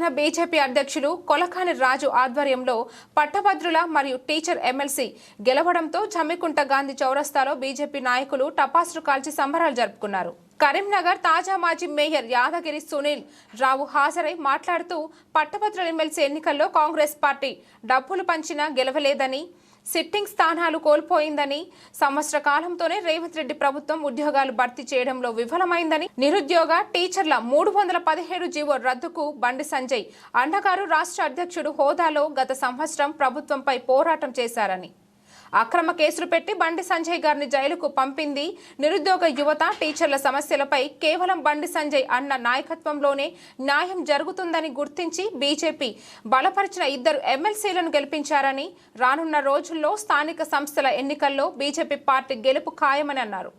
పట్టణ బీజేపీ అధ్యక్షులు కొలకాని రాజు ఆధ్వర్యంలో పట్టభద్రుల మరియు టీచర్ ఎమ్మెల్సీ గెలవడంతో జమ్మికుంట గాంధీ చౌరస్తాలో బీజేపీ నాయకులు టపాసులు కాల్చి సంబరాలు జరుపుకున్నారు. కరీంనగర్ తాజా మాజీ మేయర్ యాదగిరి సునీల్ రావు హాజరై మాట్లాడుతూ పట్టభద్రుల ఎమ్మెల్సీ ఎన్నికల్లో కాంగ్రెస్ పార్టీ డబ్బులు పంచినా గెలవలేదని సిట్టింగ్ స్థానాలు కోల్పోయిందని సంవత్సర కాలంతోనే రేవంత్ రెడ్డి ప్రభుత్వం ఉద్యోగాలు భర్తీ చేయడంలో విఫలమైందని నిరుద్యోగ టీచర్ల మూడు వందల పదిహేడు జీవో రద్దుకు బండి సంజయ్ అన్నగారు రాష్ట్ర అధ్యక్షుడు హోదాలో గత సంవత్సరం ప్రభుత్వంపై పోరాటం చేశారని. అక్రమ కేసులు పెట్టి బండి సంజయ్ గారిని జైలుకు పంపింది నిరుద్యోగ యువత. టీచర్ల సమస్యలపై కేవలం బండి సంజయ్ అన్న నాయకత్వంలోనే న్యాయం జరుగుతుందని గుర్తించి బీజేపీ బలపరిచిన ఇద్దరు ఎమ్మెల్సీలను గెలిపించారని రానున్న రోజుల్లో స్థానిక సంస్థల ఎన్నికల్లో బీజేపీ పార్టీ గెలుపు ఖాయమని అన్నారు.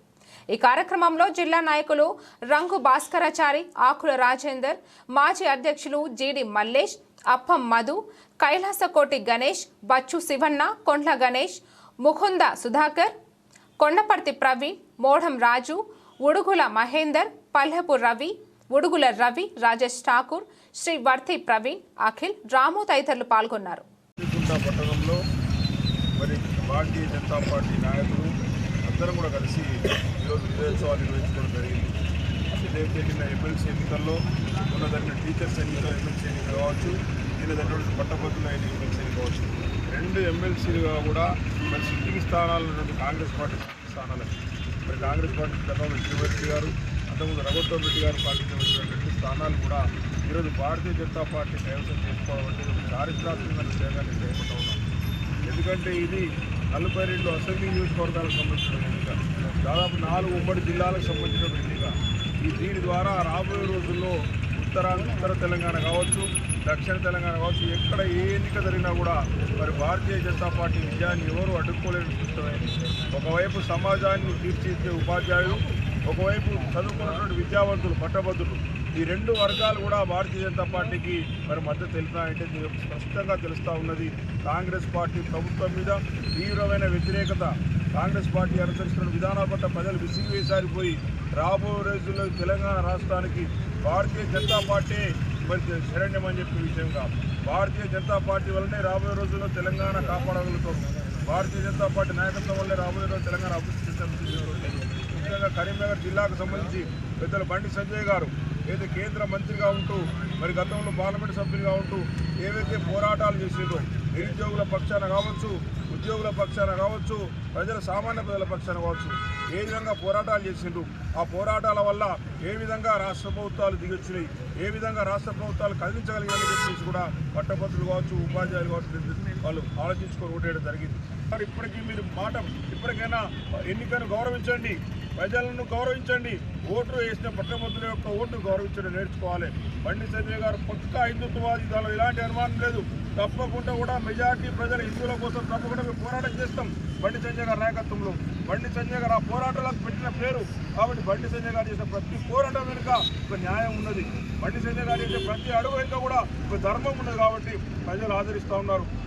ఈ కార్యక్రమంలో జిల్లా నాయకులు రంగు భాస్కరాచారి ఆకుల రాజేందర్ మాజీ అధ్యక్షులు జీడి మల్లేష్ అప్పం మధు కైలాసకోటి గణేష్ బచ్చు శివన్న కొండ్ల గణేష్ ముకుంద సుధాకర్ కొండపర్తి ప్రవీణ్ మోఢం రాజు ఉడుగుల మహేందర్ పల్లెపు రవి ఉడుగుల రవి రాజేష్ ఠాకూర్ శ్రీ వర్తి ప్రవీణ్ అఖిల్ రాము తదితరులు పాల్గొన్నారు. పట్టణంలో మరి భారతీయ జనతా పార్టీ నాయకులు అందరం కూడా కలిసి ఈరోజు విజయోత్సవాలు నిర్వహించుకోవడం జరిగింది. ఏదైతే నిన్న ఎమ్మెల్సీ ఎన్నికల్లో ఉన్న జరిగిన టీచర్స్ ఎన్నికలు ఎమ్మెల్సీ ఎన్నిక కావచ్చు నిన్న జరిగినటువంటి పట్టభద్రుల ఎమ్మెల్సీ ఎన్నిక కావచ్చు. రెండు ఎమ్మెల్సీలుగా కూడా మరి సిట్టింగ్ స్థానాలు నుండి కాంగ్రెస్ పార్టీ స్థానాలకి మరి కాంగ్రెస్ పార్టీ గతంలో శివరెడ్డి గారు అంతకుముందు రఘుత్వం రెడ్డి గారు పాటించిన రెండు స్థానాలు కూడా ఈరోజు భారతీయ జనతా పార్టీ కైవసం చేసుకోవడం అంటే చారిత్రాత్మక విషయంగా నేను ఉన్నాం. ఎందుకంటే ఇది నలభై రెండు అసెంబ్లీ నియోజకవర్గాలకు సంబంధించిన ఎన్నిక. దాదాపు నాలుగు ఉమ్మడి జిల్లాలకు సంబంధించిన ఎన్నిక. ఈ దీని ద్వారా రాబోయే రోజుల్లో ఉత్తర ఉత్తర తెలంగాణ కావచ్చు దక్షిణ తెలంగాణ కావచ్చు ఎక్కడ ఏ ఎన్నిక జరిగినా కూడా మరి భారతీయ జనతా పార్టీ విజయాన్ని ఎవరు అడ్డుకోలేని సిద్ధమైంది ఒకవైపు సమాజాన్ని తీర్చిదిద్దే ఉపాధ్యాయులు ఒకవైపు చదువుకున్నటువంటి విద్యావంతులు పట్టభద్రులు ఈ రెండు వర్గాలు కూడా భారతీయ జనతా పార్టీకి మరి మద్దతు తెలిపినాయంటే స్పష్టంగా తెలుస్తూ ఉన్నది కాంగ్రెస్ పార్టీ ప్రభుత్వం మీద తీవ్రమైన వ్యతిరేకత కాంగ్రెస్ పార్టీ అనుసరిస్తున్న విధానాల పట్ల ప్రజలు విసిగివేసారిపోయి రాబోయే రోజుల్లో తెలంగాణ రాష్ట్రానికి భారతీయ జనతా పార్టీ మరి శరణ్యం అని చెప్పే విషయం కాదు భారతీయ జనతా పార్టీ వల్లనే రాబోయే రోజుల్లో తెలంగాణ కాపాడగలుగుతాం. భారతీయ జనతా పార్టీ నాయకత్వం వల్లే రాబోయే రోజు తెలంగాణ అభివృద్ధి చెందుతుంది ముఖ్యంగా కరీంనగర్ జిల్లాకు సంబంధించి పెద్దలు బండి సంజయ్ గారు ఏదైతే కేంద్ర మంత్రిగా ఉంటూ మరి గతంలో పార్లమెంట్ సభ్యులుగా ఉంటూ ఏవైతే పోరాటాలు చేసేదో నిరుద్యోగుల పక్షాన కావచ్చు ఉద్యోగుల పక్షాన కావచ్చు ప్రజల సామాన్య ప్రజల పక్షాన కావచ్చు ఏ విధంగా పోరాటాలు చేసిండ్రు? ఆ పోరాటాల వల్ల ఏ విధంగా రాష్ట్ర ప్రభుత్వాలు దిగొచ్చినాయి? ఏ విధంగా రాష్ట్ర ప్రభుత్వాలు కదిలించగలిగాయని చెప్పేసి కూడా పట్టభద్రులు కావచ్చు ఉపాధ్యాయులు కావచ్చు వాళ్ళు ఆలోచించుకొని ఓటేయడం జరిగింది. ఇప్పటికీ మీరు మాట ఇప్పటికైనా ఎన్నికను గౌరవించండి. ప్రజలను గౌరవించండి. ఓటు వేసిన పట్టభద్రుల యొక్క ఓటును గౌరవించడం నేర్చుకోవాలి. బండి సంజయ్ గారు పక్క హిందుత్వవాది దానిలో ఎలాంటి అనుమానం లేదు. తప్పకుండా కూడా మెజార్టీ ప్రజల హిందువుల కోసం తప్పకుండా మేము పోరాటం చేస్తాం. బండి సంజయ్ గారి నాయకత్వంలో. బండి సంజయ్ గారు ఆ పోరాటాలకు పెట్టిన పేరు. కాబట్టి బండి సంజయ్ గారు చేసిన ప్రతి పోరాటం వెనుక ఒక న్యాయం ఉన్నది. బండి సంజయ్ గారు చేసే ప్రతి అడుగు వెనుక కూడా ఒక ధర్మం ఉన్నది కాబట్టి ప్రజలు ఆదరిస్తూ ఉన్నారు.